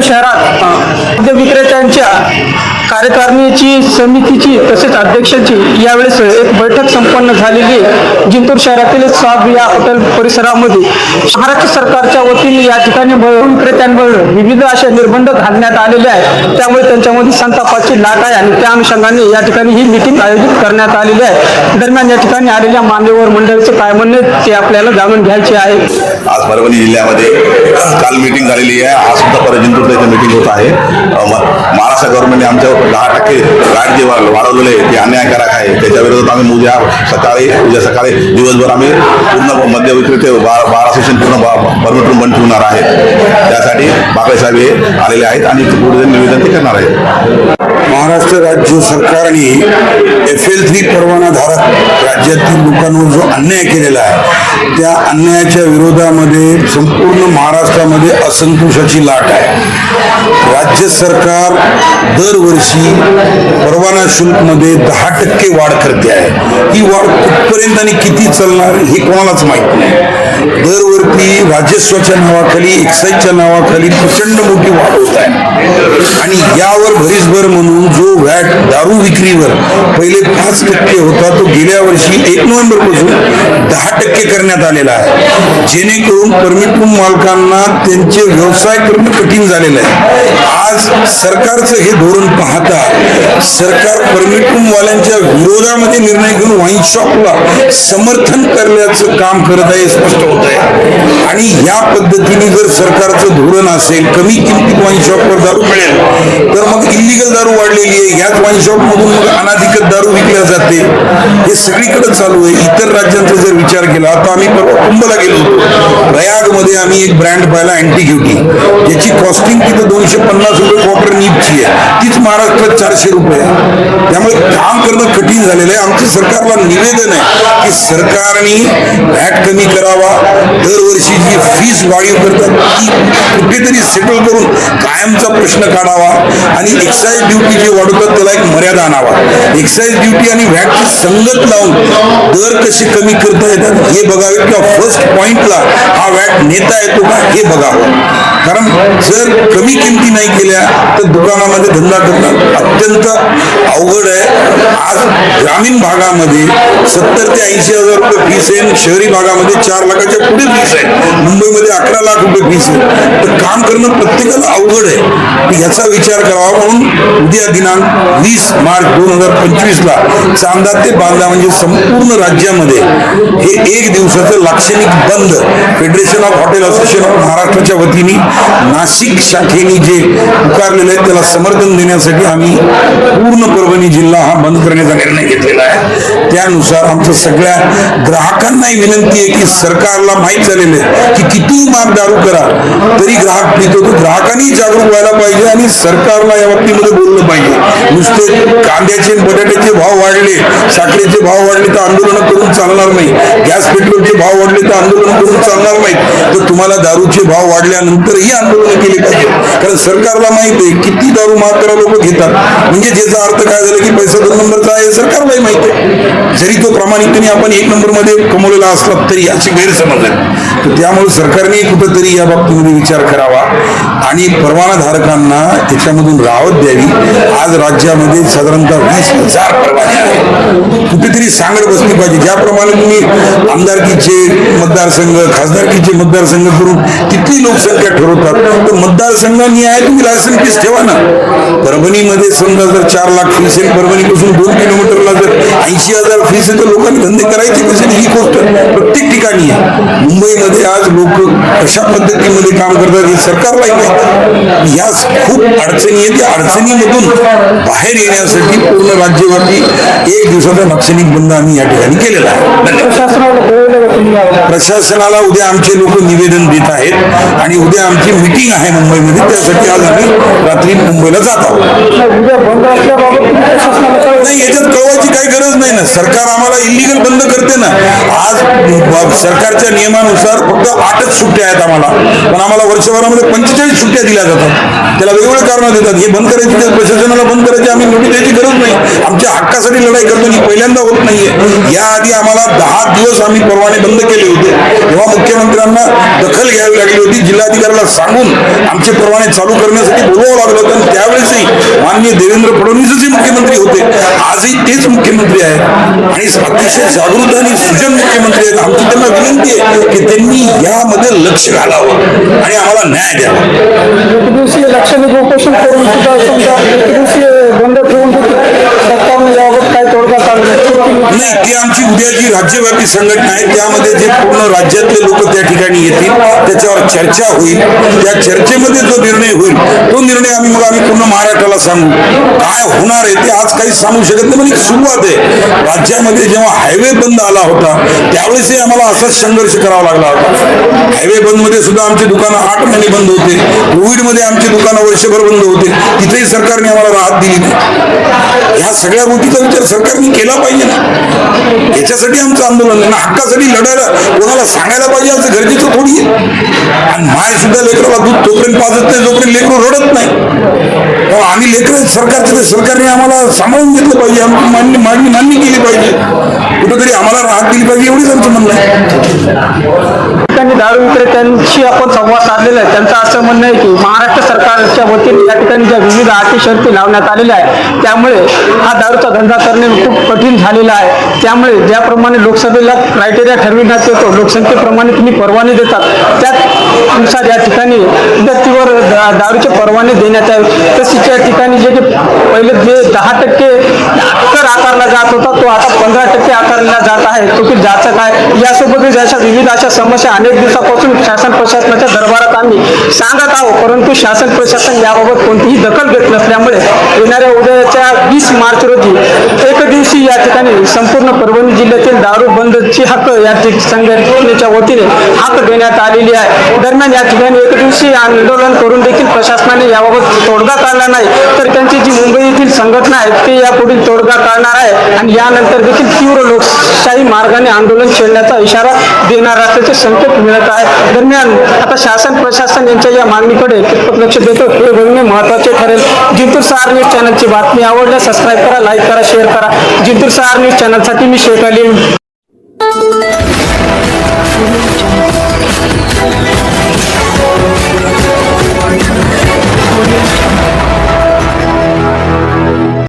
शहरात अ, मद्य विक्रेत्यांच्या कार्यकारिणीची समितीची तसेच अध्यक्षाची यावेळेस एक बैठक संपन्न झालेली आहे. जिंतूर शहरातील साब या हॉटेल परिसरामध्ये महाराष्ट्र सरकारच्या वतीने या ठिकाणी विक्रेत्यांवर विविध असे निर्बंध घालण्यात आलेले आहेत. त्यामुळे त्यांच्यामध्ये संतापाची लाट आहे आणि त्या अनुषंगाने या ठिकाणी ही मिटिंग आयोजित करण्यात आलेली आहे. दरम्यान या ठिकाणी आलेल्या मान्यवर मंडळीचं काय म्हणणे ते आपल्याला जाणून घ्यायचे आहे. आज परभणी जिल्ह्यामध्ये काल मीटिंग झालेली आहे. आज सुद्धा परत जिंतूर मिटिंग मीटिंग होत आहे. महाराष्ट्र गव्हर्नमेंटने आमच्या दहा टक्के लाइट जे वा- वाढवलेले आहे ते अन्यायकारक आहे. त्याच्या विरोधात आम्ही उद्या सकाळी उद्या सकाळी दिवसभर आम्ही पूर्ण मद्य विक्रेते बार बार असोसिएशन पूर्ण परमिटून बंद ठेवणार आहे. त्यासाठी बागळे साहेब हे आलेले आहेत आणि पुढे निवेदन ते करणार आहेत. महाराष्ट्र राज्य सरकारने एफ एल थ्री परवानाधारक राज्यातील लोकांवर जो अन्याय केलेला आहे त्या अन्यायाच्या विरोधामध्ये संपूर्ण महाराष्ट्रामध्ये असंतोषाची लाट आहे. राज्य सरकार दरवर्षी परवाना शुल्कमध्ये दहा टक्के वाढ करते आहे. ही वाढ कुठपर्यंत आणि किती चालणार हे कोणालाच माहीत नाही. दरवर्षी राजस्वाच्या नावाखाली एक्साईजच्या नावाखाली प्रचंड मोठी वाढ होत आहे. आणि यावर भरीसभर म्हणून जो व्हॅट दारू विक्रीवर पहिले पाच टक्के होता तो गेल्या वर्षी एक नोव्हेंबरपासून दहा टक्के करण्यात आलेला आहे. जेणेकरून परमिटरूम मालकांना त्यांचे व्यवसाय करणं कठीण झालेलं आहे. आज सरकारचं हे धोरण पाहता सरकार परमिट वाल्यांच्या विरोधामध्ये निर्णय घेऊन वाईन शॉपला समर्थन करण्याचं काम करत आहे स्पष्ट होत आहे आणि ह्या पद्धतीने जर सरकारचं धोरण असेल कमी किमतीत वाईन शॉपवर दारू मिळेल तर मग दारू वाढलेली आहे. याच वाईन मधून मग अनाधिकृत दारू विकल्या जाते. हे सगळीकडे चालू आहे. इतर राज्यांचा जर विचार केला आता आम्ही परवा कुंभला गेलो होतो. प्रयागमध्ये आम्ही एक ब्रँड पाहिला अँटीक्युटी ज्याची कॉस्टिंग तिथं दोनशे पन्नास रुपये क्वार्टर नीपची आहे. तीच महाराष्ट्रात चारशे रुपये आहे. त्यामुळे काम करणं कठीण झालेलं आहे. आमचं सरकारला निवेदन आहे की सरकारने व्हॅट कमी करावा. दरवर्षी जी फीस वाढीव करतात ती कुठेतरी सेटल करून कायमचा प्रश्न काढावा. आणि एक्साईज ड्युटी जे वाढवतात त्याला एक मर्यादा आणावा. एक्साईज ड्युटी आणि व्हॅटची संगत लावून दर कसे कमी करता येतात हे बघावे किंवा फर्स्ट पॉइंटला हा व्हॅट नेता येतो का हे बघावं. कारण जर कमी किमती नाही केल्या तर दुकानामध्ये धंदा करणं अत्यंत अवघड आहे. आज ग्रामीण भागामध्ये सत्तर ते ऐंशी हजार रुपये फीस आहे आणि शहरी भागामध्ये चार लाखाच्या पुढे फीस आहे मुंबईमध्ये अकरा लाख रुपये फीस आहे तर काम करणं प्रत्येकाला अवघड आहे. याचा विचार करावा म्हणून उद्या दिनांक वीस मार्च दोन हजार पंचवीसला चांदा ते बांदा म्हणजे संपूर्ण राज्यामध्ये हे एक दिवसाचं लाक्षणिक बंद federation of hotel association of महाराष्ट्राच्या वतीने नाशिक शाखेने जे पुकारलेलं आहे त्याला समर्थन देण्यासाठी आम्ही पूर्ण परभणी जिल्हा हा बंद करण्याचा निर्णय घेतलेला आहे. त्यानुसार आमचं सगळ्या ग्राहकांनाही विनंती आहे की सरकारला माहीत झालेलं आहे की किती माग दारू करा तरी ग्राहक पितो तो ग्राहकांनी जागरूक व्हायला पाहिजे आणि सरकारला या बाबतीमध्ये बोललं पाहिजे. नुसते कांद्याचे बटाट्याचे भाव वाढले साखरेचे भाव वाढले तर आंदोलन करून चालणार नाही. गॅस पेट्रोलचे भाव वाढले तर आंदोलन करून चालणार नाही तर तुम्हाला दारूचे भाव वाढल्यानंतरही आंदोलन केले पाहिजे. कारण सरकारला माहीत आहे किती दारू महाग लोक घेतात. म्हणजे ज्याचा अर्थ काय झाला की पैसा दोन नंबरचा आहे सरकारलाही माहीत आहे. जरी तो प्रामाणिकपणे आपण एक नंबरमध्ये कमवलेला असला तरी असे गैरसमज आहे. तर त्यामुळे सरकारने कुठंतरी या बाबतीमध्ये विचार करावा. आणि परवानाधारकांना त्याच्यामधून राहत द्यावी. आज राज्यामध्ये साधारणतः वीस हजार प्रवासी आहेत कुठेतरी सांगड बसली पाहिजे. ज्याप्रमाणे तुम्ही आमदारकीचे मतदारसंघ खासदारकीचे मतदारसंघ करून तिथली लोकसंख्या ठरवतात तर मतदारसंघांनी आहे तुम्ही लायसन फीस ठेवा ना. परभणीमध्ये समजा जर चार लाख फीस आहे परभणीपासून दोन किलोमीटरला जर ऐंशी हजार फीस आहे तर लोकांनी धंदे करायचे कसे ही गोष्ट प्रत्येक ठिकाणी आहे. मुंबईमध्ये आज लोक कशा पद्धतीमध्ये काम करतात हे सरकारलाही माहिती या खूप अडचणी आहेत. त्या अडचणीमधून बाहेर येण्यासाठी पूर्ण राज्यव्यापी एक दिवसाचा लाक्षणिक बंद आम्ही या ठिकाणी केलेला आहे. प्रशासनाला उद्या आमचे लोक निवेदन देत आहेत आणि उद्या आमची मिटिंग आहे मुंबईमध्ये त्यासाठी आज आम्ही रात्री मुंबईला जात आहोत. नाही, याच्यात कळवायची काही गरज नाही ना. सरकार आम्हाला इलिगल बंद करते ना. आज सरकारच्या नियमानुसार फक्त आठच सुट्ट्या आहेत आम्हाला. पण आम्हाला वर्षभरामध्ये पंचेचाळीस सुट्ट्या दिल्या जातात. त्याला वेगवेगळे कारण देतात. हे बंद करायची प्रशासनाला बंद करायची आम्ही नोटीस द्यायची गरज नाही. आमच्या हक्कासाठी लढाई करतो ही पहिल्यांदा होत नाहीये. याआधी आम्हाला दहा दिवस आम्ही परवाने बंद केले होते. तेव्हा मुख्यमंत्र्यांना दखल घ्यावी लागली होती. जिल्हाधिकाऱ्याला सांगून आमचे परवाने चालू करण्यासाठी बोलवावं लागलं होतं. आणि त्यावेळेसही माननीय देवेंद्र फडणवीसच मुख्यमंत्री होते. आजही तेच मुख्यमंत्री आहेत. आणि अतिशय जागृत आणि सुजन मुख्यमंत्री आहेत. त्यांना विनंती आहे की त्यांनी यामध्ये लक्ष घालावं आणि आम्हाला न्याय द्यावा. लक्षणिक उपोषण करून सुद्धा समजा बंद ठेवून देखील सरकारने याबाबत काय तोडगा काढला नाही ती आमची उद्याची राज्यव्यापी संघटना आहे. त्यामध्ये जे पूर्ण राज्यातले लोक त्या ठिकाणी येतील त्याच्यावर चर्चा होईल. त्या चर्चेमध्ये जो निर्णय होईल तो निर्णय आम्ही मग आम्ही पूर्ण महाराष्ट्राला सांगू. काय होणार आहे ते आज काही सांगू शकत नाही म्हणजे सुरुवात आहे. राज्यामध्ये जेव्हा हायवे बंद आला होता त्यावेळेसही आम्हाला असाच संघर्ष करावा लागला होता. हायवे बंदमध्ये सुद्धा आमची दुकानं आठ महिने बंद होते. कोविडमध्ये आमची दुकानं वर्षभर बंद होते. तिथेही सरकारने आम्हाला राहत दिली नाही. ह्या सगळ्या गोष्टीचा विचार सरकारने केला पाहिजे ना. याच्यासाठी आमचं आंदोलन आहे. ना हक्कासाठी लढायला कोणाला सांगायला पाहिजे आमचं गरजेचं थोडी आहे? आणि माय सुद्धा लेकराला दूध तोपर्यंत पाजत नाही जोपर्यंत लेकरू रडत नाही. हो, आम्ही लेकर सरकारचं सरकारने आम्हाला सांभाळून घेतलं पाहिजे. आमची मान्य मागणी मान्य केली पाहिजे. कुठेतरी आम्हाला राहत दिली पाहिजे एवढीच आमचं म्हणणं आहे. ठिकाणी दारू विक्रेत्यांशी आपण संवाद साधलेला आहे. त्यांचं असं म्हणणं आहे की महाराष्ट्र सरकारच्या वतीने या ठिकाणी ज्या विविध अटी शर्ती लावण्यात आलेल्या आहे त्यामुळे हा दारूचा धंदा करणे खूप कठीण झालेला आहे. त्यामुळे ज्याप्रमाणे लोकसभेला क्रायटेरिया ठरविण्यात येतो लोकसंख्येप्रमाणे तुम्ही परवाने देतात त्यानुसार या ठिकाणी व्यक्तीवर दारूचे परवाने देण्यात यावे. तसेच या ठिकाणी जे पहिले जे दहा टक्के कर आकारला जात होता तो आता पंधरा टक्के आकारला जात आहे. तो की जाचक आहे. यासोबतच अशा विविध अशा समस्या अनेक दिवसापासून शासन प्रशासनाच्या दरबारात आम्ही सांगत आहोत परंतु शासन प्रशासन याबाबत कोणतीही दखल घेत नसल्यामुळे येणाऱ्या उद्याच्या वीस मार्च रोजी एक दिवस या ठिकाणी संपूर्ण परभणी जिल्ह्यातील दारू बंदची हक्क या संघटनेच्या वतीने हक्क देण्यात आलेली आहे. दरम्यान या ठिकाणी एक दिवशी आंदोलन करून देखील प्रशासनाने याबाबत तोडगा काढला नाही. तर त्यांची जी मुंबई येथील संघटना आहे ते यापुढील तोडगा काढणार आहे आणि यानंतर देखील तीव्र लोकशाही मार्गाने आंदोलन छेडण्याचा इशारा देणार असल्याचे संकेत मिळत आहे. दरम्यान आता शासन प्रशासन यांच्या या मागणीकडे कितपत लक्ष देतो हे बघणे महत्त्वाचे ठरेल. जिंतूर सार न्यूज चॅनलची बातमी आवडल्यास सबस्क्राईब करा लाईक करा शेअर करा. जिंतूर शिरूर सार न्यूज चॅनलसाठी मी शेख अलीम